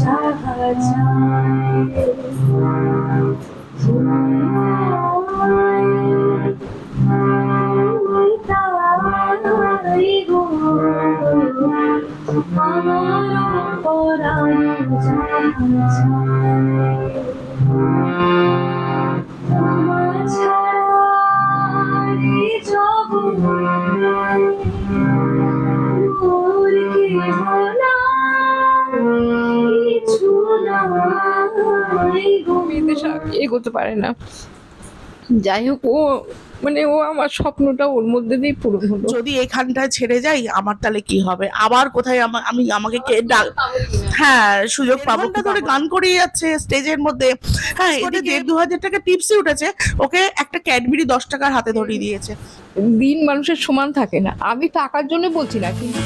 যাহা চায় পারে না। যাই হোক ও মানে ও আমার স্বপ্নটা ওর মধ্যে দিয়েই পূরণ হলো। যদি এখানটায় ছেড়ে যাই আমার তাহলে কি হবে? আবার কোথায় আমা- আমি আমাকে কে ডাক হ্যাঁ সুযোগ পাবো ঘণ্টা ধরে গান করেই যাচ্ছে স্টেজের মধ্যে। হ্যাঁ এতে দেড় দু হাজার টাকা টিপসই উঠেছে। ওকে একটা ক্যাডবেরি দশ টাকার হাতে ধরিয়ে দিয়েছে। দিন মানুষের সমান থাকে না। আমি টাকার জন্য বলছি না কিন্তু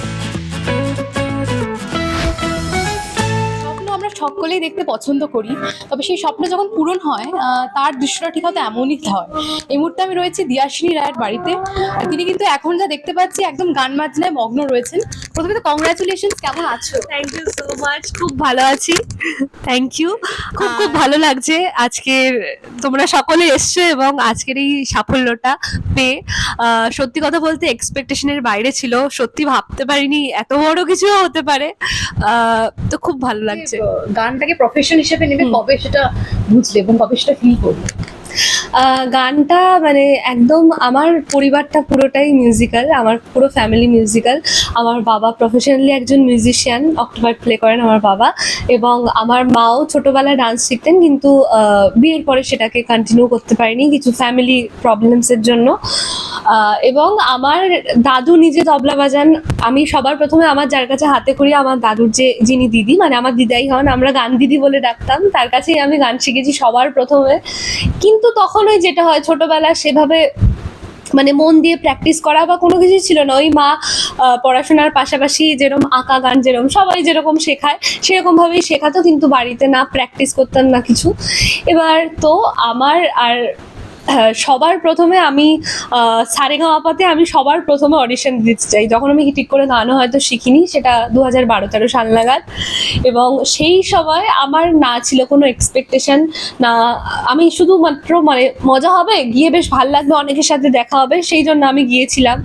সকলেই দেখতে পছন্দ করি। তবে সেই স্বপ্ন যখন পূরণ হয় তার দৃশ্যটা ঠিক হয়তো এমনই হয়। এই মুহূর্তে আমি রয়েছি দিয়াশিনী রায়ের বাড়িতে। তিনি কিন্তু এখন যা দেখতে পাচ্ছি একদম গান বাজনায় মগ্ন রয়েছেন। প্রথমে তো কংগ্রাচুলেশন কেমন আছো? থ্যাংক ইউ সো মাচ খুব ভালো আছি। থ্যাংক ইউ খুব খুব ভালো লাগছে আজকে তোমরা সকলে এসছো এবং আজকের এই সাফল্যটা পেয়ে। সত্যি কথা বলতে এক্সপেকটেশনের বাইরে ছিল সত্যি ভাবতে পারিনি এত বড় কিছু হতে পারে। তো খুব ভালো লাগছে। গানটাকে প্রফেশন হিসেবে নেবে কবে সেটা বুঝলে এবং কবে সেটা ফিল করবে। গানটা মানে একদম আমার পরিবারটা পুরোটাই মিউজিক্যাল আমার পুরো ফ্যামিলি মিউজিক্যাল আমার বাবা প্রফেশনালি একজন মিউজিশিয়ান অক্টোপার প্লে করেন আমার বাবা। এবং আমার মাও ছোটবেলায় ডান্স শিখতেন, কিন্তু বিয়ের পরে সেটাকে কন্টিনিউ করতে পারেনি, কিছু ফ্যামিলি প্রবলেমসের জন্য। এবং আমার দাদু নিজে তবলা বাজান। আমি সবার প্রথমে আমার যার কাছে হাতে করি, আমার দাদুর যে, যিনি দিদি মানে আমার দিদাই হন, আমরা গান দিদি বলে ডাকতাম। তার কাছেই আমি গান শিখেছি সবার প্রথমে। কিন্তু তখন ওই যেটা হয় ছোটবেলা সেভাবে মানে মন দিয়ে প্র্যাকটিস করা বা কোনো কিছু ছিল না। ওই মা পড়াশোনার পাশাপাশি যেরকম আঁকা গান যেরকম সবাই যেরকম শেখায় সেরকম ভাবেই শেখাতো, কিন্তু বাড়িতে না প্র্যাকটিস করতাম না কিছু। এবার তো আমার আর সবার প্রথমে আমি সারেগামাপাতে আমি সবার প্রথমে অডিশন দিতে চাই। যখন আমি ঠিক করে গানও হয়তো শিখিনি, সেটা দু হাজার বারো তেরো সাল নাগাদ এবং সেই সময় আমার না ছিল কোনো এক্সপেকটেশন না, আমি শুধুমাত্র মানে মজা হবে, গিয়ে বেশ ভালো লাগবে, অনেকের সাথে দেখা হবে, সেই জন্য আমি গিয়েছিলাম।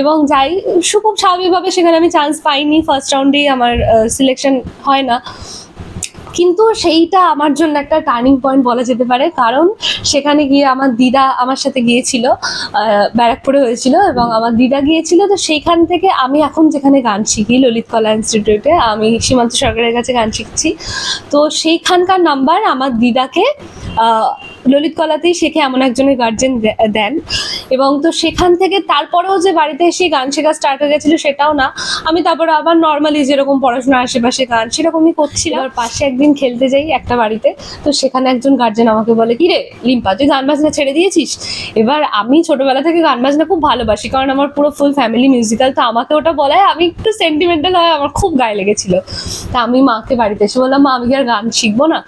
এবং যাই খুব স্বাভাবিকভাবে সেখানে আমি চান্স পাইনি ফার্স্ট রাউন্ডেই আমার সিলেকশন হয় না। কিন্তু সেইটা আমার জন্য একটা টার্নিং পয়েন্ট বলা যেতে পারে। কারণ সেখানে গিয়ে আমার দিদা আমার সাথে গিয়েছিল ব্যারাকপুরে হয়েছিল এবং আমার দিদা গিয়েছিল। তো সেইখান থেকে আমি এখন যেখানে গান শিখি, ললিত কলা ইনস্টিটিউটে আমি সীমান্ত সরকারের কাছে গান শিখছি। তো সেইখানকার নাম্বার আমার দিদাকে ললিত কলাতেই শেখে এমন একজনের গার্জেন দেন। এবং তো সেখান থেকে তারপরেও যে বাড়িতে এসে গান শেখা স্টার্ট হয়ে গেছিল সেটাও না। আমি তারপরে আবার নর্মালি যেরকম পড়াশোনা আশেপাশে গান সেরকমই করছিলাম। আর পাশে একদিন খেলতে যাই একটা বাড়িতে। তো সেখানে একজন গার্জেন আমাকে বলে, কি রে লিম্পা, তুই গান বাজনা ছেড়ে দিয়েছিস? এবার আমি ছোটবেলা থেকে গান বাজনা খুব ভালোবাসি, কারণ আমার পুরো ফুল ফ্যামিলি মিউজিক্যাল তো আমাকে ওটা বলায়, আমি একটু সেন্টিমেন্টাল হয়, আমার খুব গায়ে লেগেছিল। তা আমি মাকে বাড়িতে এসে বললাম, মা, আমি আর গান শিখব না?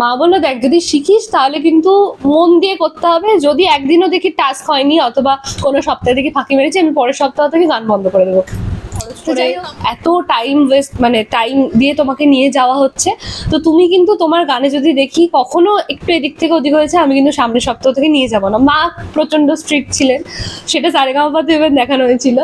মা বলল, দেখ, যদি শিখিস তাহলে কিন্তু মন দিয়ে করতে হবে। যদি একদিনও দেখি টাস্ক হয়নি অথবা কোনো সপ্তাহে দেখি ফাঁকি মেরেছি, আমি পরের সপ্তাহ থেকে গান বন্ধ করে দেবো। যাই হোক, এত টাইম ওয়েস্ট মানে টাইম দিয়ে তোমাকে নিয়ে যাওয়া হচ্ছে। তো তুমি কিন্তু তোমার গানে যদি দেখি কখনো একটু এদিক থেকে ওদিক হয়েছে আমি কিন্তু সামনের সপ্তাহ থেকে নিয়ে যাব না। মা প্রচণ্ড স্ট্রিক্ট ছিলেন সেটা সারেগামাপাতে এবার দেখানো হয়েছিল।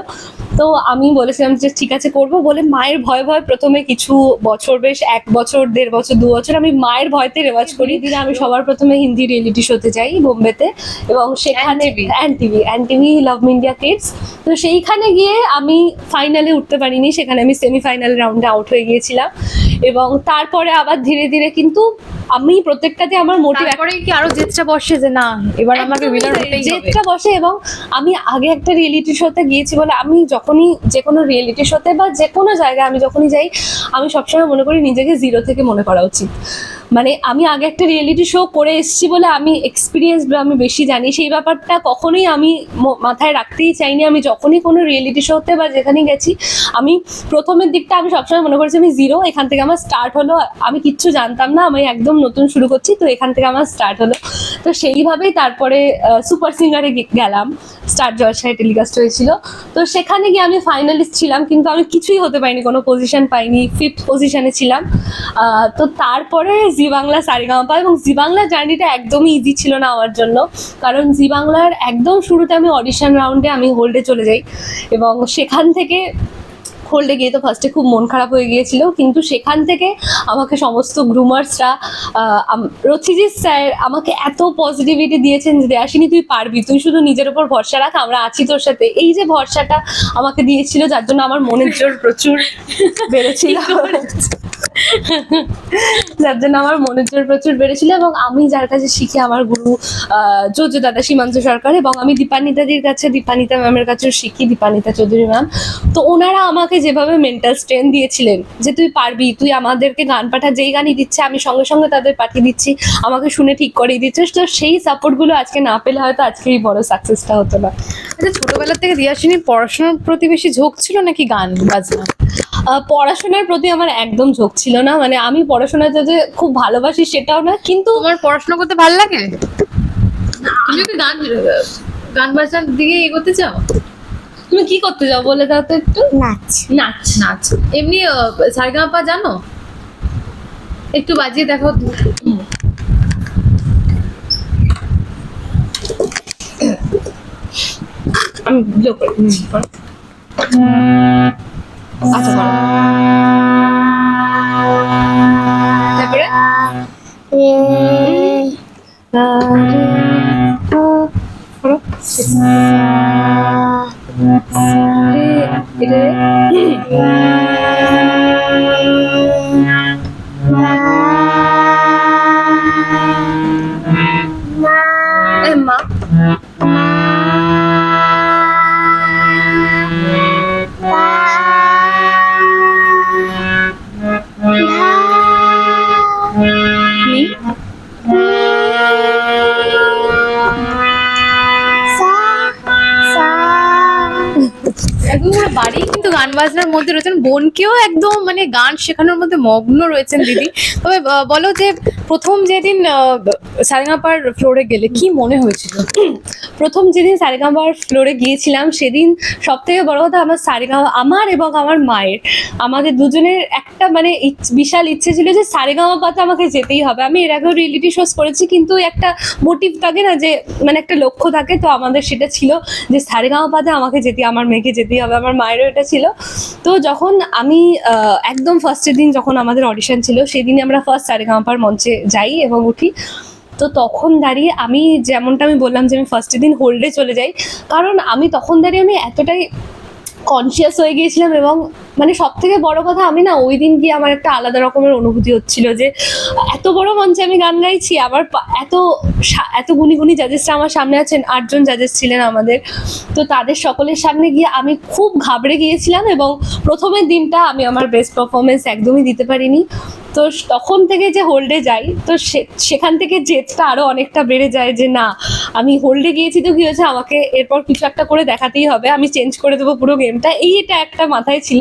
তো আমি বলেছিলাম যে ঠিক আছে করব বলে মায়ের ভয় ভয় প্রথমে কিছু বছর বেশ এক বছর দেড় বছর দু বছর আমি মায়ের ভয়তে রেওয়াজ করি। দিলে আমি সবার প্রথমে হিন্দি রিয়েলিটি শোতে যাই বোম্বেতে এবং সেখানে and TV and TV love India kids তো সেইখানে গিয়ে আমি ফাইনালে উঠতে পারিনি, সেখানে আমি সেমিফাইনাল রাউন্ডে আউট হয়ে গিয়েছিলাম। এবং তারপরে আবার ধীরে ধীরে কিন্তু আমি প্রত্যেকটাতে আমার মোটিভ তারপরে কি আরও জেদটা বসে যে না এবার আমাকে উইনার হতেই হবে? জেদটা বসে এবং আমি আগে একটা রিয়েলিটি শোতে গিয়েছি বলে আমি যখনই যে কোনো রিয়েলিটি শোতে বা যে কোনো জায়গায় আমি যখনই যাই আমি সবসময় মনে করি নিজেকে জিরো থেকে মনে করা উচিত। মানে আমি আগে একটা রিয়েলিটি শো করে এসেছি বলে আমি এক্সপিরিয়েন্স আমি বেশি জানি সেই ব্যাপারটা কখনোই আমি মাথায় রাখতেই চাইনি। আমি যখনই কোনো রিয়েলিটি শোতে বা যেখানে গেছি আমি প্রথমের দিকটা আমি সবসময় মনে করেছি আমি জিরো এখান থেকে আমার স্টার্ট হলো। আমি কিচ্ছু জানতাম না আমি একদম নতুন শুরু করছি, তো এখান থেকে আমার স্টার্ট হলো। তো সেইভাবেই তারপরে সুপার সিঙ্গারে গেলাম স্টার জলসায় টেলিকাস্ট হয়েছিল। তো সেখানে গিয়ে আমি ফাইনালিস্ট ছিলাম, কিন্তু আমি কিছুই হতে পারিনি, কোনো পজিশন পাইনি ফিফথ পজিশনে ছিলাম। তো তারপরে জি বাংলা, সারেগামাপা, এবং জি বাংলা জার্নিটা একদমই ইজি ছিল না আমার জন্য। কারণ জি বাংলার একদম শুরুতে আমি অডিশন রাউন্ডে আমি হোল্ডে চলে যাই, এবং সেখান থেকে হোল্ডে গিয়ে তো ফার্স্টে খুব মন খারাপ হয়ে গিয়েছিল কিন্তু সেখান থেকে আমাকে সমস্ত গ্রুমার্সরা রথিজিৎ স্যার আমাকে এত পজিটিভিটি দিয়েছেন যে দেয়াসিনী তুই পারবি তুই শুধু নিজের উপর ভরসা রাখ আমরা আছি তোর সাথে। এই যে ভরসাটা আমাকে দিয়েছিল যার জন্য আমার মনের জোর প্রচুর বেড়েছিল। যার জন্য আমার মনের জোর প্রচুর বেড়েছিল এবং আমি যার কাছে শিখি আমার গুরু আহ, জোজো দাদা সীমান্ত সরকার এবং আমি দীপানিতাদির কাছে দীপানিতা ম্যামের কাছেও শিখি দীপানিতা চৌধুরী ম্যাম। তো ওনারা আমাকে যেভাবে মেন্টাল স্ট্রেন দিয়েছিলেন যে তুই পারবি তুই আমাদেরকে গান পাঠা যেই গানই দিচ্ছে আমি সঙ্গে সঙ্গে তাদের পাঠিয়ে দিচ্ছি আমাকে শুনে ঠিক করিয়ে দিচ্ছিস তো সেই সাপোর্টগুলো আজকে না পেলে হয়তো আজকে এই বড় সাকসেসটা হতো না। আচ্ছা ছোটবেলা থেকে দিয়াশিনীর পড়াশোনার প্রতি বেশি ঝোঁক ছিল নাকি গান বাজনা? পড়াশোনার প্রতি আমার একদম ঝোঁক ছিল না। মানে আমি পড়াশোনা যাতে খুব ভালোবাসি সেটাও না কিন্তু তোমার পড়াশোনা করতে ভালো লাগে? তুমি কি গান গান বাজনার দিকে এগোতে চাও? তুমি কি করতে যাও? বলে দাও তো একটু। নাচ। নাচ নাচ। এমনি সারেগামাপা জানো? একটু বাজিয়ে দেখো আমি ব্লো করে আচ্ছা তারপরে? এ একদম বাড়ি কিন্তু গান বাজনার মধ্যে রয়েছেন। বোনকেও একদম মানে গান শেখানোর মধ্যে মগ্ন রয়েছেন দিদি। তবে বলো যে প্রথম যেদিন সারেগাপার ফ্লোরে গেলে কি মনে হয়েছিল? প্রথম যেদিন সারেগামার ফ্লোরে গিয়েছিলাম, সেদিন সব থেকে বড় কথা আমার সারেগামা আমার এবং আমার মায়ের। আমাদের দুজনের একটা মানে বিশাল ইচ্ছে ছিল যে সারেগামা পাতে আমাকে যেতেই হবে। আমি এর আগেও রিয়েলিটি শোজ করেছি, কিন্তু একটা মোটিভ থাকে না যে মানে একটা লক্ষ্য থাকে, তো আমাদের সেটা ছিল যে সারেগামা পাতে আমাকে যেতে আমার মেয়েকে যেতেই হবে, আমার মায়েরও এটা ছিল। তো যখন আমি একদম ফার্স্টের দিন যখন আমাদের অডিশন ছিল সেদিনে আমরা ফার্স্ট সারেগামাপার মঞ্চে যাই এবং উঠি। তো তখন দাঁড়িয়ে আমি যেমনটা আমি বললাম যে আমি ফার্স্টের দিন হোল্ডে চলে যাই, কারণ আমি তখন দাঁড়িয়ে আমি এতটাই কনসিয়াস হয়ে গিয়েছিলাম এবং মানে সব থেকে বড় কথা, আমি না ওই দিন গিয়ে আমার একটা আলাদা রকমের অনুভূতি হচ্ছিল যে, এত বড় মঞ্চে আমি গান গাইছি, আবার এত এত গুণী গুণী জাজেসরা আমার সামনে আছেন, আটজন জাজেস ছিলেন আমাদের। তো তাদের সকলের সামনে গিয়ে আমি খুব ঘাবড়ে গিয়েছিলাম এবং প্রথমের দিনটা আমি আমার বেস্ট পারফরমেন্স একদমই দিতে পারিনি। তো তখন থেকে যে হোল্ডে যাই, তো সেখান থেকে জেদটা আরও অনেকটা বেড়ে যায় যে, না, আমি হোল্ডে গিয়েছি তো কি হয়েছে, আমাকে এরপর কিছু একটা করে দেখাতেই হবে, আমি চেঞ্জ করে দেবো পুরো গেমটা এই এটা একটা মাথায় ছিল।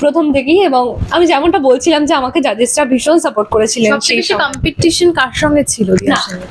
প্রথম থেকেই এবং আমি যেমনটা বলছিলাম যে আমাকে জাজেসরা ভীষণ সাপোর্ট করেছিলেন সেই কম্পিটিশন কার সঙ্গে ছিল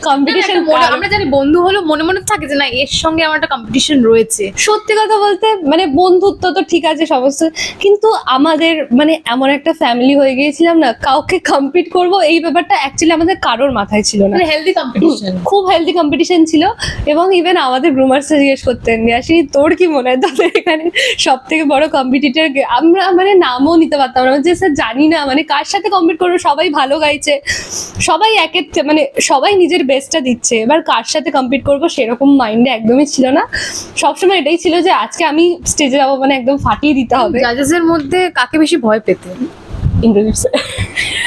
কম্পিটিশন আমরা জানি বন্ধু হলো মনে মনে থাকে যে না এর সঙ্গে আমার একটা কম্পিটিশন রয়েছে। সত্যি কথা বলতে মানে বন্ধুত্ব তো ঠিক আছে সমস্ত কিন্তু আমাদের মানে এমন একটা ফ্যামিলি হয়ে গিয়েছিলাম না কাউকে কম্পিট করব এই ব্যাপারটা অ্যাকচুয়ালি আমাদের কারোর মাথায় ছিল না। মানে হেলদি কম্পিটিশন খুব হেলদি কম্পিটিশন ছিল এবং ইভেন আমাদের গ্রুমার্সরা জিজ্ঞেস করতেন আসিনি তোর কি মনে হয় তোদের এখানে সব থেকে বড় কম্পিটিটর আমরা মানে নামও নিতে পারতাম না। যে স্যার জানি না মানে কার সাথে কম্পিট করব? সবাই ভালো গাইছে। সবাই একের মানে সবাই নিজের বেস্টটা দিচ্ছে। এবার কার সাথে কম্পিট করব সেরকম মাইন্ডে একদমই ছিল না। সবসময় এটাই ছিল যে আজকে আমি স্টেজে যাব মানে একদম ফাটিয়ে দিতে হবে। জাজেসের মধ্যে কাকে বেশি ভয় পেতে? ইন্দ্রদীপ স্যার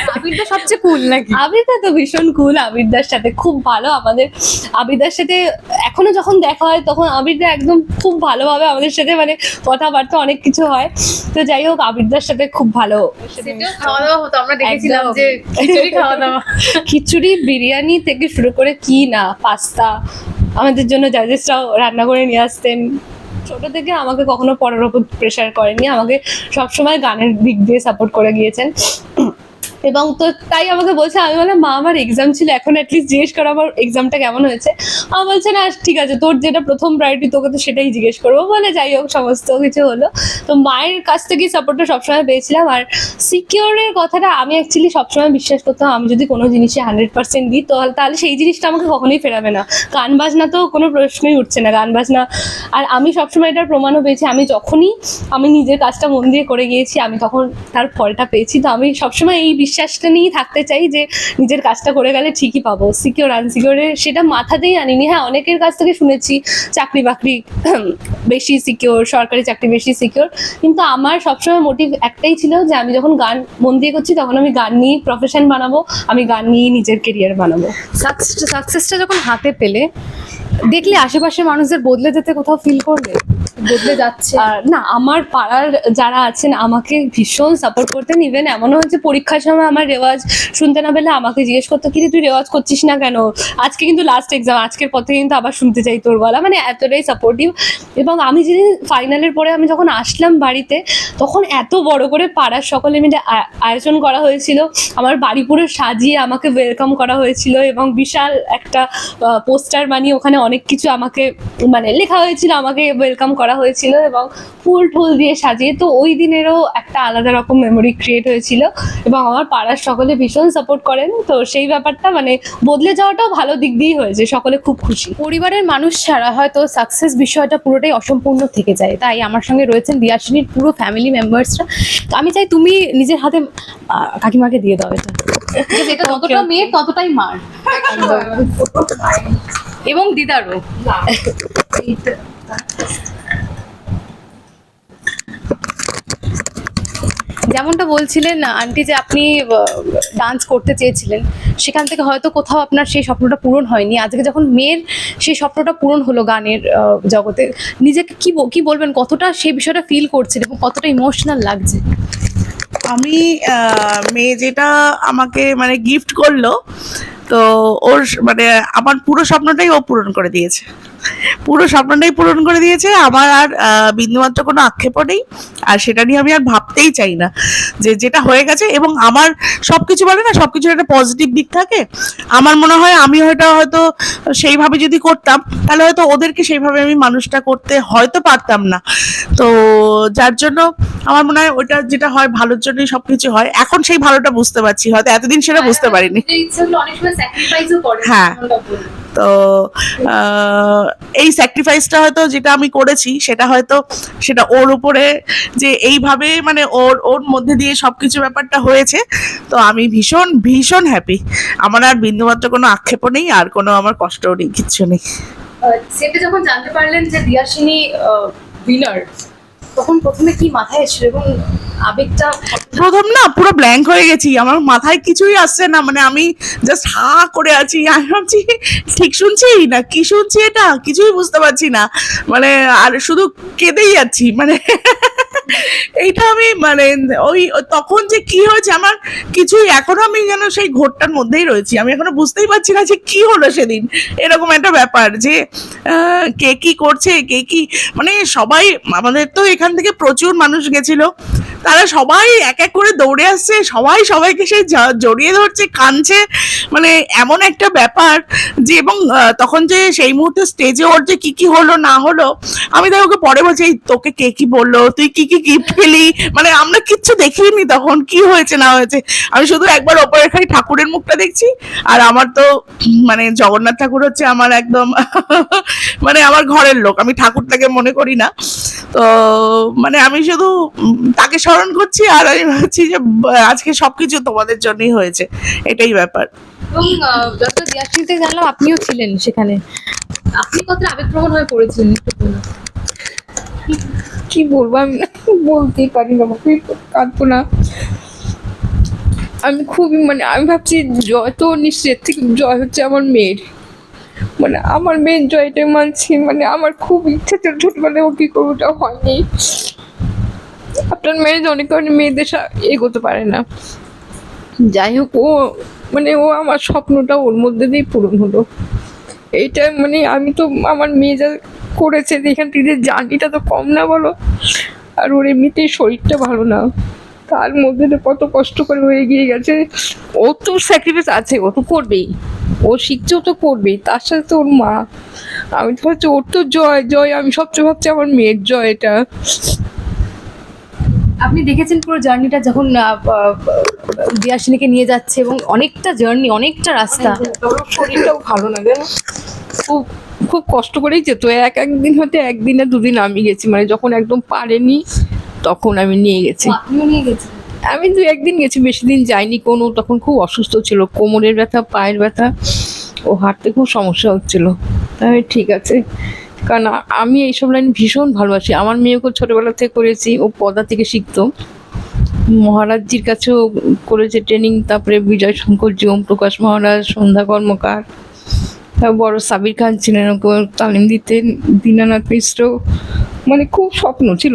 আবিরটা সবচেয়ে কুল নাকি? আবিরদা তো ভীষণ কুল আবিরদার সাথে খুব ভালো। আমাদের আবিরদার সাথে এখনও যখন দেখা হয় তখন আবিরদা একদম খুব ভালোভাবে আমাদের সাথে মানে কথাবার্তা অনেক কিছু হয়। তো যাই হোক আবিরদার সাথে খুব ভালো। খাওয়া দাওয়া হতো আমরা দেখেছিলাম যে খিচুড়ি খাওয়া দাওয়া খিচুড়ি বিরিয়ানি থেকে শুরু করে কি না পাস্তা। আমাদের জন্য জাজেসরাও রান্না করে নিয়ে আসতেন। ছোট থেকে আমাকে কখনো পড়ার ওপর প্রেশার করেনি আমাকে সবসময় গানের দিক দিয়ে সাপোর্ট করে গিয়েছেন। এবং তো তাই আমাকে বলছে, আমি বললাম, মা, আমার এক্সাম ছিল, এখন অ্যাটলিস্ট জিজ্ঞেস করো আমার এক্সামটা কেমন হয়েছে? আমার বলছে, না, ঠিক আছে, তোর যেটা প্রথম প্রায়োরিটি তোকে তো সেটাই জিজ্ঞেস করব। বলে, যাই হোক, সমস্ত কিছু হলো। তো মায়ের কাছ থেকেই সাপোর্টটা সবসময় পেয়েছিলাম। আর সিকিওরের কথাটা আমি অ্যাকচুয়ালি সবসময় বিশ্বাস করতাম, আমি যদি কোনো জিনিসে হান্ড্রেড পার্সেন্ট দিই, তো তাহলে সেই জিনিসটা আমাকে কখনোই ফেরাবে না। গান বাজনা তো কোনো প্রশ্নই উঠছে না, গান বাজনা। আর আমি সবসময় এটার প্রমাণও পেয়েছি, আমি যখনই আমি নিজের কাজটা মন দিয়ে করে গিয়েছি, আমি তখন তার ফলটা পেয়েছি। তো আমি সবসময় এই বিশ্বাসটা নিয়েই থাকতে চাই যে নিজের কাজটা করে গেলে ঠিকই পাবো। সিকিওর আনসিকিওরে সেটা মাথাতেই আনিনি। হ্যাঁ অনেকের কাছ থেকে শুনেছি চাকরি বাকরি বেশি সিকিওর সরকারি চাকরি বেশি সিকিওর কিন্তু আমার সবসময় মোটিভ একটাই ছিল যে আমি যখন গান মন দিয়ে করছি তখন আমি গান নিয়েই প্রফেশন বানাবো, আমি গান নিয়েই নিজের কেরিয়ার বানাবো। সাকসেসটা যখন হাতে পেলে দেখলে আশেপাশের মানুষদের বদলে যেতে কোথাও ফিল করলে বদলে যাচ্ছে। না, আমার পাড়ার যারা আছেন, আমাকে ভীষণ সাপোর্ট করতেন। ইভেন এমনও হচ্ছে পরীক্ষার সময় আমার রেওয়াজ শুনতে না পেলে আমাকে জিজ্ঞেস করতো, কি তুই রেওয়াজ করছিস না কেন? আজকে কিন্তু লাস্ট এক্সাম আজকের পর থেকে কিন্তু আবার শুনতে চাই তোর বলা মানে এতটাই সাপোর্টিভ এবং আমি যেদিন ফাইনালের পরে আমি যখন আসলাম বাড়িতে, তখন এত বড় করে পাড়ার সকলে মিলে আয়োজন করা হয়েছিল। আমার বাড়ি পুরো সাজিয়ে আমাকে ওয়েলকাম করা হয়েছিল এবং বিশাল একটা পোস্টার বানিয়ে ওখানে অনেক কিছু আমাকে মানে লেখা হয়েছিল, আমাকে ওয়েলকাম করা হয়েছিল এবং ফুল টুল দিয়ে সাজিয়ে, তো ওই দিনেরও একটা আলাদা রকম মেমোরি ক্রিয়েট হয়েছিল এবং আমার পাড়ার সকলে ভীষণ সাপোর্ট করেন, তো সেই ব্যাপারটা মানে বদলে যাওয়াটাও ভালো দিক দিয়েই হয়েছে, সকলে খুব খুশি। পরিবারের মানুষ ছাড়া হয়তো সাকসেস বিষয়টা পুরোটাই অসম্পূর্ণ থেকে যায়, তাই আমার সঙ্গে রয়েছেন দিয়াশিনীর পুরো ফ্যামিলি মেম্বার্সরা আমি চাই তুমি নিজের হাতে কাকিমাকে দিয়ে দাও এটা। এটা যতটা মেয়ের ততটাই মার। এবং দিদারও। যেমনটা বলছিলেন আন্টি যে আপনি ডান্স করতে চেয়েছিলেন সেখান থেকে হয়তো কোথাও আপনার সেই স্বপ্নটা পূরণ হয়নি। আজকে যখন মেয়ের সেই স্বপ্নটা পূরণ হলো গানের আহ, জগতে নিজেকে কি কি বলবেন কতটা সেই বিষয়টা ফিল করছেন এবং কতটা ইমোশনাল লাগছে? আমি মেয়ে যেটা আমাকে মানে গিফট করল, তো ওর মানে আমার পুরো স্বপ্নটাই ও পূরণ করে দিয়েছে। পুরো স্বপ্নটাই পূরণ করে দিয়েছে। আমার আর বিন্দুমাত্র কোনো আক্ষেপও নেই। আর সেটা নিয়ে আমি আর ভাবতেই চাই না যে যেটা হয়ে গেছে এবং আমার সব কিছু বলে না সবকিছুর একটা পজিটিভ দিক থাকে। আমার মনে হয় আমি হয়তো হয়তো সেইভাবে যদি করতাম তাহলে হয়তো ওদেরকে সেইভাবে আমি মানুষটা করতে হয়তো পারতাম না। তো যার জন্য আমার মনে হয় ওটা যেটা হয় ভালোর জন্যই সবকিছু হয়। এখন সেই ভালোটা বুঝতে পারছি হয়তো এতদিন সেটা বুঝতে পারিনি। অনেক সময় স্যাক্রিফাইসও করে হ্যাঁ। তো এই স্যাক্রিফাইসটা হয়তো যেটা আমি করেছি, সেটা হয়তো সেটা ওর উপরে যে এইভাবে মানে ওর ওর মধ্যে দিয়ে সবকিছু ব্যাপারটা হয়েছে, তো আমি ভীষণ ভীষণ হ্যাপি আমার আর বিন্দুমাত্র কোনো আক্ষেপও নেই, আর কোনো আমার কষ্টও নেই, কিচ্ছু নেই। সেটা যখন জানতে পারলেন যে দিয়াশিনী উইনার তখন প্রথমে কি মাথায় এসেছিল এবং আবেগটা প্রথম না পুরো ব্ল্যাঙ্ক হয়ে গেছি। আমার মাথায় কিছুই আসছে না। মানে আমি জাস্ট হা করে আছি। আমি ভাবছি, ঠিক শুনছি না? কি শুনছি এটা? কিছুই বুঝতে পারছি না। মানে আর শুধু কেঁদেই যাচ্ছি। মানে এইটা আমি মানে ওই তখন যে কি হয়েছে আমার কিছুই এখনও আমি যেন সেই ঘোরটার মধ্যেই রয়েছি। আমি এখনও বুঝতেই পারছি না যে কি হলো সেদিন। এরকম একটা ব্যাপার যে কে কি করছে, কে কি মানে সবাই আমাদের তো এখান থেকে প্রচুর মানুষ গেছিল। তারা সবাই এক এক করে দৌড়ে আসছে, সবাই সবাইকে সে জড়িয়ে ধরছে, কাঁদছে। মানে এমন একটা ব্যাপার যে এবং তখন যে সেই মুহূর্তে স্টেজে ওর যে কি কি হলো না হলো, আমি তাই ওকে পরে বলছি, "এই তোকে কে কি বলল? তুই কি কি গিফট পেলি? মানে আমরা কিচ্ছু দেখিনি তখন, কি হয়েছে না হয়েছে। আমি শুধু একবার ওপরে খালি ঠাকুরের মুখটা দেখছি, আর আমার তো মানে জগন্নাথ ঠাকুর হচ্ছে আমার একদম মানে আমার ঘরের লোক, আমি ঠাকুরটাকে মনে করি না। তো মানে আমি শুধু তাকে তাকে স্মরণ করছি আর আমি ভাবছি যে আজকে সবকিছু তোমাদের জন্যই হয়েছে। এটাই ব্যাপার। এবং যত দিয়াশিনীতে জানলাম আপনিও ছিলেন সেখানে। আপনি কতটা আবেগপ্রবণ হয়ে পড়েছিলেন একটু কি বলব? আমি বলতেই পারি না আমি কাঁদবো না। আমি খুবই মানে আমি ভাবছি জয় তো নিশ্চয় থেকে জয় হচ্ছে আমার মেয়ের। মানে আমার মেয়ের জয়টাই মানছি মানে আমার খুব ইচ্ছা ছিল ছোটবেলায় ও কি করব ওটা হয়নি। আপনার ম্যারেজ অনেক কারণে মেয়েদের এগোতে পারে না। যাই হোক, ও মানে ও আমার স্বপ্নটা ওর মধ্যে দিয়েই পূরণ হলো। এইটা মানে আমি তো আমার মেয়ে যা করেছে, এখান থেকে জার্নিটা তো কম না বলো। আর ওর এমনিতেই শরীরটা ভালো না। তার মধ্যে কত কষ্ট করে ও এগিয়ে গেছে। ও তো স্যাক্রিফাইস আছে, ও তো করবেই। ও শিখছে, ও তো করবেই। তার সাথে তো ওর মা। আমি তো ভাবছি, ওর তো জয় জয়। আমি সবচেয়ে ভাবছি আমার মেয়ের জয় এটা। আপনি দেখেছেন পুরো জার্নিটা যখন আহ, নিয়ে যাচ্ছে এবং অনেকটা জার্নি অনেকটা রাস্তা। শরীরটাও ভালো না জানো? খুব খুব কষ্ট করেই যেত। এক একদিন হয়তো একদিনে দুদিন আমি গেছি মানে যখন একদম পারেনি তখন আমি নিয়ে গেছি। আমি দু একদিন গেছি বেশি দিন যাইনি। কোনো তখন খুব অসুস্থ ছিল কোমরের ব্যথা পায়ের ব্যথা ও হাঁটতে খুব সমস্যা হচ্ছিল। তাই ঠিক আছে। কারণ আমি এইসব লাইন ভীষণ ভালোবাসি। আমার মেয়েকে ছোটোবেলা থেকে করেছি, ও পদা থেকে শিখতো। মহারাজজির কাছেও করেছে ট্রেনিং তারপরে বিজয় শঙ্করজি ওম প্রকাশ মহারাজ, সন্ধ্যা কর্মকার বড় সাবির খান ছিলেন ওকে তালিম দিতেন দীনানাথ মিশ্র। মানে খুব স্বপ্ন ছিল।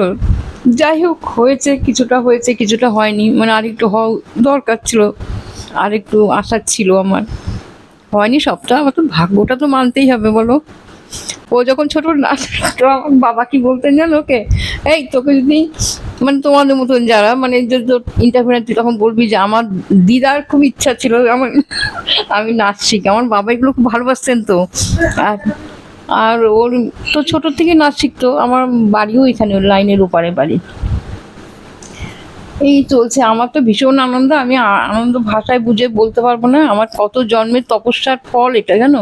যাই হোক, হয়েছে, কিছুটা হয়েছে, কিছুটা হয়নি। মানে আরেকটু হওয়া দরকার ছিল আরেকটু আশা ছিল আমার। হয়নি সবটা, আমার তো ভাগ্যটা তো মানতেই হবে, বলো। ও যখন ছোট, না বাবা কি বলতেন জানো ওকে? এই, তোকে যদি মানে তোমাদের মতন যারা মানে ইন্টারভিউ তুই তখন বলবি যে আমার দিদার খুব ইচ্ছা ছিল আমার আমি নাচ শিখি আমার বাবা এগুলো খুব ভালোবাসতেন তো। আর আর ওর তো ছোট থেকে নাচ শিখতো, আমার বাড়িও এখানে লাইনের ওপারে বাড়ি। এই চলছে, আমার তো ভীষণ আনন্দ, আমি আনন্দ ভাষায় বুঝে বলতে পারব না, আমার কত জন্মের তপস্যার ফল এটা, জানো?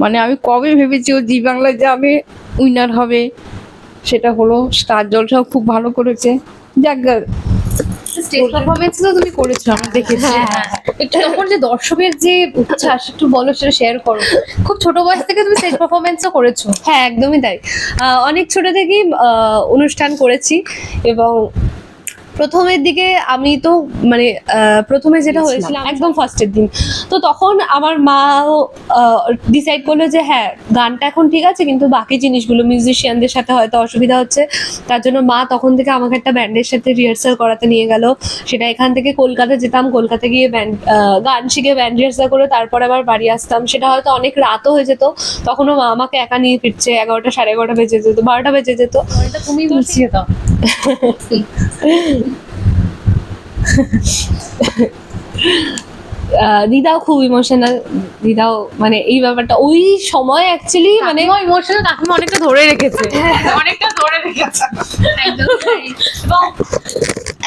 মানে আমি কবে ভেবেছি ও জি বাংলায় যাবে উইনার হবে সেটা হলো স্টার জলসাও খুব ভালো করেছে। যাক স্টেজ পারফরমেন্স তো তুমি করেছ আমরা দেখেছি। হ্যাঁ তখন যে দর্শকের যে উচ্ছ্বাস একটু বলো সেটা শেয়ার করো। খুব ছোট বয়স থেকে তুমি স্টেজ পারফরমেন্সও করেছ। হ্যাঁ একদমই তাই। আহ, অনেক ছোট থেকেই অনুষ্ঠান করেছি এবং প্রথমের দিকে আমি তো মানে প্রথমে যেটা হয়েছিল একদম ফার্স্টের দিন। তো তখন আমার মাও ডিসাইড করল যে হ্যাঁ গানটা এখন ঠিক আছে কিন্তু বাকি জিনিসগুলো মিউজিশিয়ানদের সাথে হয়তো অসুবিধা হচ্ছে। তার জন্য মা তখন থেকে আমাকে একটা ব্যান্ডের সাথে রিহার্সাল করাতে নিয়ে গেল। সেটা এখান থেকে কলকাতা যেতাম কলকাতা গিয়ে ব্যান্ড গান শিখে ব্যান্ড রিহার্সাল করে তারপরে আবার বাড়ি আসতাম। সেটা হয়তো অনেক রাতও হয়ে যেত। তখনও মা আমাকে একা নিয়ে ফিরছে এগারোটা সাড়ে এগারোটা বেজে যেত বারোটা বেজে যেত। এটা তুমি বুঝিয়ে দাও। দিদাও খুব ইমোশনাল দিদাও মানে এই ব্যাপারটা ওই সময় অ্যাকচুয়ালি মানে ইমোশনাল কাকিমা অনেকটা ধরে রেখেছে। অনেকটা ধরে রেখেছে।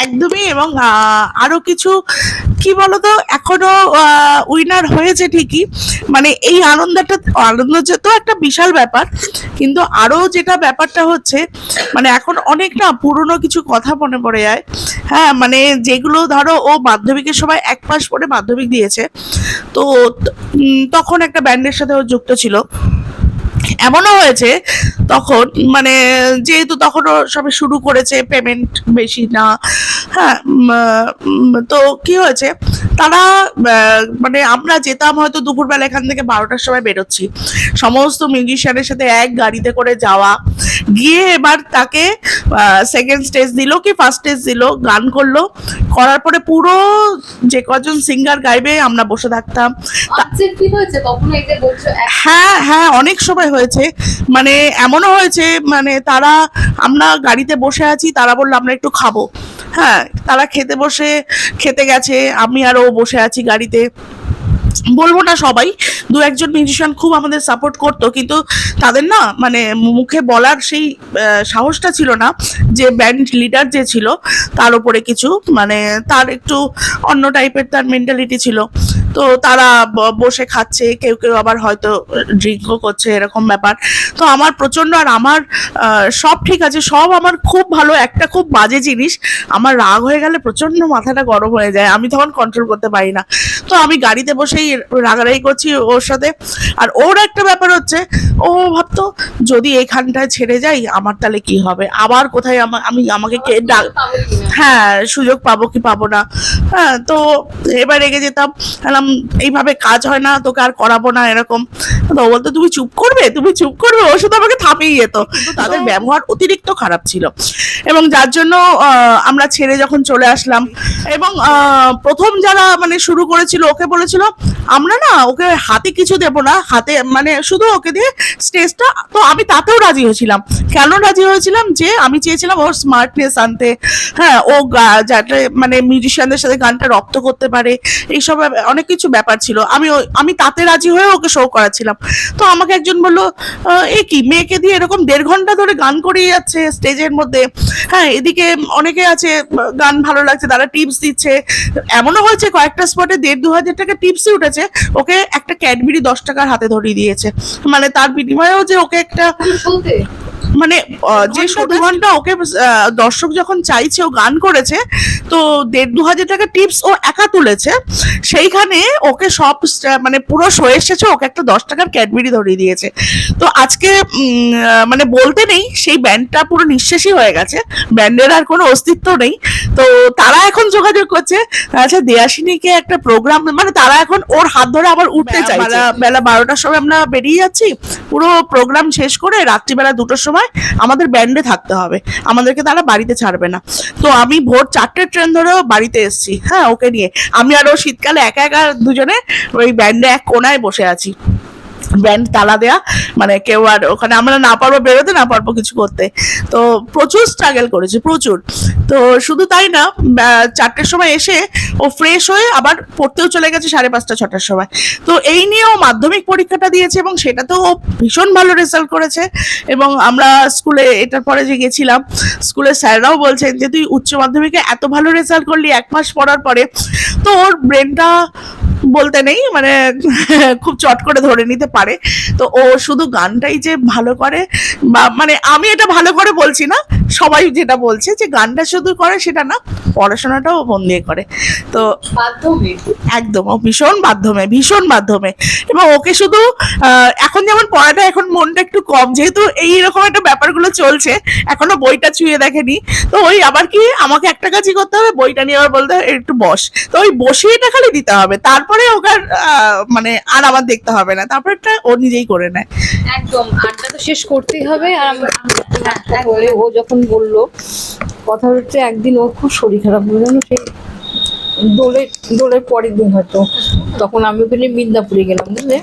একদমই এবং আহ, আরও কিছু কি বলতো? এখনও উইনার হয়েছে ঠিকই। মানে এই আনন্দটা, আনন্দ তো একটা বিশাল ব্যাপার, কিন্তু আরও যেটা ব্যাপারটা হচ্ছে মানে এখন অনেক না পুরনো কিছু কথা মনে পড়ে যায়। হ্যাঁ মানে যেগুলো ধরো, ও মাধ্যমিকের সময় এক মাস পরে মাধ্যমিক দিয়েছে। তো তখন একটা ব্যান্ডের সাথে ও যুক্ত ছিল। এমনও হয়েছে তখন মানে যেহেতু তখনও সবে শুরু করেছে পেমেন্ট বেশি না হ্যাঁ তো কি হয়েছে? তারা মানে আমরা যেতাম হয়তো দুপুরবেলা এখান থেকে বারোটার সময় বেরোচ্ছি। সমস্ত মিউজিশিয়ানের সাথে এক গাড়িতে করে যাওয়া। গিয়ে এবার তাকে সেকেন্ড স্টেজ দিল কি ফার্স্ট স্টেজ দিল গান করল। করার পরে পুরো যে কজন সিঙ্গার গাইবে আমরা বসে থাকতাম। হ্যাঁ হ্যাঁ অনেক সময় হয়েছে। মানে এমনও হয়েছে মানে তারা, আমরা গাড়িতে বসে আছি, তারা বলল, আমরা একটু খাব। হ্যাঁ তারা খেতে বসে, খেতে গেছে, আমি আর ও বসে আছি গাড়িতে। বলব না সবাই দু একজন মিউজিশিয়ান খুব আমাদের সাপোর্ট করতো, কিন্তু তাদের না মানে মুখে বলার সেই সাহসটা ছিল না যে ব্যান্ড লিডার যে ছিল, তার উপরে কিছু মানে তার একটু অন্য টাইপের তার মেন্টালিটি ছিল। তো তারা বসে খাচ্ছে, কেউ কেউ আবার হয়তো ড্রিঙ্কও করছে, এরকম ব্যাপার। তো আমার প্রচণ্ড আর আমার সব ঠিক আছে, সব আমার খুব ভালো, একটা খুব বাজে জিনিস, আমার রাগ হয়ে গেলে প্রচণ্ড মাথাটা গরম হয়ে যায়, আমি তখন কন্ট্রোল করতে পারি না। তো আমি গাড়িতে বসেই রাগারাগি করছি ওর সাথে। আর ওর একটা ব্যাপার হচ্ছে ও ভাবতো যদি এখানটায় ছেড়ে যাই আমার তাহলে কি হবে? আবার কোথায় আমা- আমি আমাকে কে ডাক হ্যাঁ সুযোগ পাবো কি পাবো না? হ্যাঁ তো এবার রেগে যেতাম। বললাম এইভাবে কাজ হয় না তোকে আর করাবো না এরকম। তো বলতো তুমি চুপ করবে? তুমি চুপ করবে? ও শুধু আমাকে থাপিয়ে যেত। তাদের ব্যবহার অতিরিক্ত খারাপ ছিল। এবং যার জন্য আমরা ছেড়ে যখন চলে আসলাম এবং প্রথম যারা মানে শুরু করেছিল ওকে বলেছিল আমরা না ওকে হাতে কিছু দেবো না হাতে মানে শুধু ওকে দিয়ে স্টেজটা তো আমি তাতেও রাজি হয়েছিলাম। কেন রাজি হয়েছিলাম? যে আমি চেয়েছিলাম ওর স্মার্টনেস আনতে। হ্যাঁ ও যাতে মানে মিউজিশিয়ানদের সাথে গানটা রপ্ত করতে পারে, এইসব অনেক কিছু ব্যাপার ছিল। আমি আমি তাতে রাজি হয়ে ওকে শো করাচ্ছিলাম। তো আমাকে একজন বলল এ কি, মেয়েকে দিয়ে এরকম দেড় ঘণ্টা ধরে গান করিয়ে যাচ্ছে স্টেজের মধ্যে? হ্যাঁ এদিকে অনেকে আছে, গান ভালো লাগছে, তারা টিপস দিচ্ছে। এমনও হয়েছে, কয়েকটা স্পটে দেড় দু হাজার টাকা টিপসই উঠেছে, ওকে একটা ক্যাডবেরি দশ টাকার হাতে ধরিয়ে দিয়েছে। মানে তার বিনিময়েও যে ওকে একটা মানে যে দু ঘণ্টা ওকে দর্শক যখন চাইছে ও গান করেছে তো দেড় দু হাজার টাকা টিপস ও একা তুলেছে। সেইখানে ওকে সব মানে পুরো শো এসেছে ওকে একটা দশ টাকার ক্যাডবেরি ধরিয়ে দিয়েছে। তো আজকে মানে বলতে নেই সেই ব্যান্ডটা পুরো নিঃশেষই হয়ে গেছে ব্যান্ডের আর কোনো অস্তিত্ব নেই। তো তারা এখন যোগাযোগ করছে আচ্ছা দেয়াসিনীকে একটা প্রোগ্রাম মানে তারা এখন ওর হাত ধরে আবার উঠতে চাই বেলা বারোটার সময় আমরা বেরিয়ে যাচ্ছি পুরো প্রোগ্রাম শেষ করে রাত্রিবেলা দুটোর সময় আমাদের ব্যান্ডে থাকতে হবে। আমাদেরকে তারা বাড়িতে ছাড়বে না। তো আমি ভোর চারটের ট্রেন ধরেও বাড়িতে এসেছি। হ্যাঁ ওকে নিয়ে। আমি আরও শীতকালে একা একা দুজনে ওই ব্যান্ডে এক কোনায় বসে আছি। ব্যান্ড তালা দেয়া মানে কেউ আর ওখানে আমরা না পারব বেরোতে, না পারব কিছু করতে। তো প্রচুর স্ট্রাগল করেছে, প্রচুর। তো শুধু তাই না চারটের সময় এসে ও ফ্রেশ হয়ে আবার পড়তেও চলে গেছে সাড়ে পাঁচটা, ছটার সময়। তো এই নিয়ে ও মাধ্যমিক পরীক্ষাটা দিয়েছে এবং সেটাতেও ও ভীষণ ভালো রেজাল্ট করেছে। এবং আমরা স্কুলে, এটার পরে যে গেছিলাম, স্কুলের স্যাররাও বলছেন যে, তুই উচ্চ মাধ্যমিকে এত ভালো রেজাল্ট করলি এক মাস পড়ার পরে। তো ওর ব্রেনটা বলতে নেই মানে খুব চট করে ধরে নিতে পারে। তো ও শুধু গানটাই যে ভালো করে বা মানে আমি এটা ভালো করে বলছি না সবাই যেটা বলছে যে গানটা শুধু করে সেটা না পড়াশোনাটাও মন দিয়ে করে। তো একদম ও ভীষণ মাধ্যমে ভীষণ মাধ্যমে। এবং ওকে শুধু এখন যেমন পড়াটা এখন মনটা একটু কম যেহেতু এইরকম একটা ব্যাপারগুলো চলছে এখনও বইটা ছুঁয়ে দেখেনি। তো ওই আবার কি আমাকে একটা কাজই করতে হবে বইটা নিয়ে আবার বলতে হবে একটু বস। তো ওই বসিয়েটা খালি দিতে হবে তারপরে ওকে আহ, মানে আর আমার দেখতে হবে না। তারপরটা ও নিজেই করে নেয়। একদম, আড্ডা তো শেষ করতেই হবে, আর ও যখন বলল, কথা হচ্ছে একদিন ওর খুব শরীর খারাপ হয়ে গেল সেই দোলের দোলের পরের দিন হয়তো। তখন আমি ওখানে মিদনাপুরে গেলাম, বুঝলে?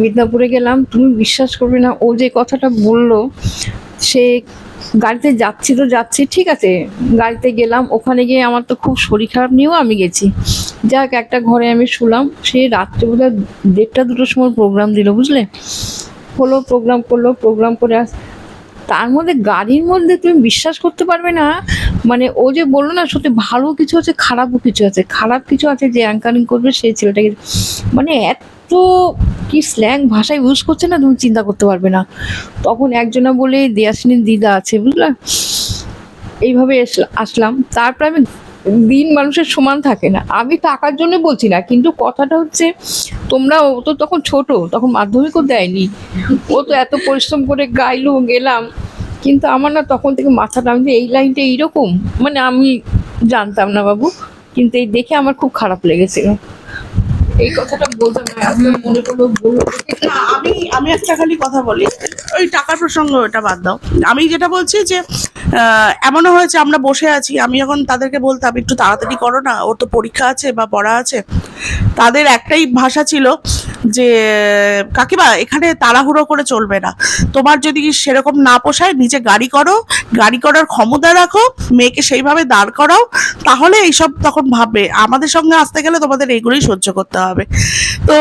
মিদনাপুরে গেলাম, তুমি বিশ্বাস করবে না, ও যে কথাটা বলল, সে গাড়িতে যাচ্ছি তো যাচ্ছি, ঠিক আছে। গাড়িতে গেলাম, ওখানে গিয়ে আমার তো খুব শরীর খারাপ নিয়েও আমি গেছি। যাক, একটা ঘরে আমি শুলাম, সে রাত্রে বোধ হয় দেড়টা, দুটোর সময় প্রোগ্রাম দিল, বুঝলে? হলো প্রোগ্রাম করল প্রোগ্রাম করে আস, তার মধ্যে গাড়ির মধ্যে তুমি বিশ্বাস করতে পারবে না মানে ও যে বলল না, সত্যি ভালো কিছু আছে, খারাপও কিছু আছে। খারাপ কিছু আছে যে অ্যাঙ্কারিং করবে সেই ছেলেটাকে মানে এত কি স্ল্যাং ভাষা ইউজ করছে না, তুমি চিন্তা করতে পারবে না। তখন একজনা বলে দেয়াসিনীর দিদা আছে, বুঝলা? এইভাবে আসলাম। তারপরে আমি দিন মানুষের সমান থাকে না। আমি টাকার জন্য বলছি না, কিন্তু কথাটা হচ্ছে, তোমরা, ও তো তখন ছোট, তখন মাধ্যমিকও দেয়নি। ও তো এত পরিশ্রম করে গাইলো, গেলাম। কিন্তু আমার না তখন থেকে মাথাটা আমি এই লাইনটা এইরকম। মানে আমি জানতাম না বাবু, কিন্তু এই দেখে আমার খুব খারাপ লেগেছিল। এই কথাটা বলতে মনে করল আমি আমি একটা খালি কথা বলি। ওই টাকার প্রসঙ্গ ওটা বাদ দাও। আমি যেটা বলছি যে এমনও হয়েছে, আমরা বসে আছি। আমি যখন তাদেরকে বলতাম, একটু তাড়াতাড়ি করো না, ওর তো পরীক্ষা আছে বা পড়া আছে। তাদের একটাই ভাষা ছিল যে, কাকিমা, এখানে তাড়াহুড়ো করে চলবে না। তোমার যদি সেরকম না পোষায়, নিজে গাড়ি করো, গাড়ি করার ক্ষমতা রাখো, মেয়েকে সেইভাবে দাঁড় করাও, তাহলে এইসব তখন ভাববে। আমাদের সঙ্গে আসতে গেলে তোমাদের এইগুলোই সহ্য করতে হবে। তো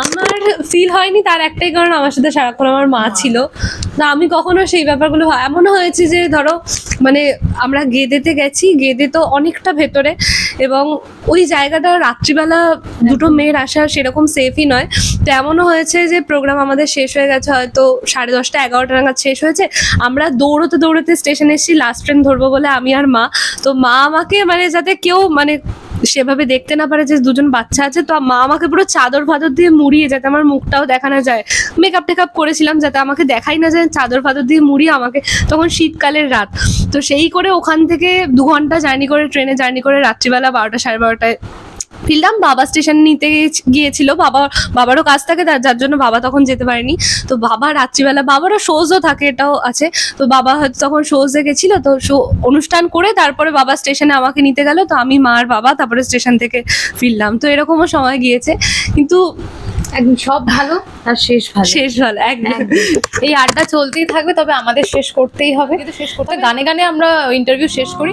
আমার ফিল হয়নি তার একটাই কারণ আমার সাথে সারাক্ষণ আমার মা ছিল। না আমি কখনো সেই ব্যাপারগুলো এমনও হয়েছে যে ধরো মানে আমরা গেদেতে গেছি, গেদে তো অনেকটা ভেতরে এবং ওই জায়গাটা রাত্রিবেলা দুটো মেয়ের আসা সেরকম সেফই নয়। তো এমনও হয়েছে যে প্রোগ্রাম আমাদের শেষ হয়ে গেছে, হয়তো সাড়ে দশটা, এগারোটা নাগাদ শেষ হয়েছে। আমরা দৌড়তে দৌড়তে স্টেশনে এসেছি লাস্ট ট্রেন ধরবো বলে আমি আর মা। তো মা আমাকে মানে যাতে কেউ মানে সেভাবে দেখতে না পারে যে দুজন বাচ্চা আছে, তো মা আমাকে পুরো চাদর ফাদর দিয়ে মুড়িয়ে যাতে আমার মুখটাও দেখানো যায়। মেকআপ টেকআপ করেছিলাম যাতে আমাকে দেখাই না যায়, চাদর ফাদর দিয়ে মুড়িয়ে আমাকে তখন শীতকালের রাত। তো সেই করে ওখান থেকে দু ঘণ্টা জার্নি করে ট্রেনে জার্নি করে রাত্রিবেলা বারোটা সাড়ে বারোটায় ফিরলাম বাবা স্টেশন নিতে গিয়েছিল বাবা বাবারও কাজ থাকে তার যার জন্য বাবা তখন যেতে পারেনি। তো বাবা রাত্রিবেলা বাবারও শোজও থাকে এটাও আছে। তো বাবা হয়তো তখন শোজে গেছিল তো শো অনুষ্ঠান করে তারপরে বাবা স্টেশনে আমাকে নিতে গেল। তো আমি মা আর বাবা তারপরে স্টেশন থেকে ফিরলাম। তো এরকমও সময় গিয়েছে। কিন্তু একদম সব ভালো আর শেষ ভালো। শেষ ভালো একদম। একদম। এই আড্ডা চলতেই থাকবে তবে আমাদের শেষ করতেই হবে। কিন্তু শেষ করতে গানে গানে আমরা ইন্টারভিউ শেষ করি।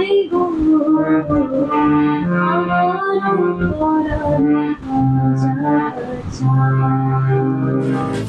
I'm not a child.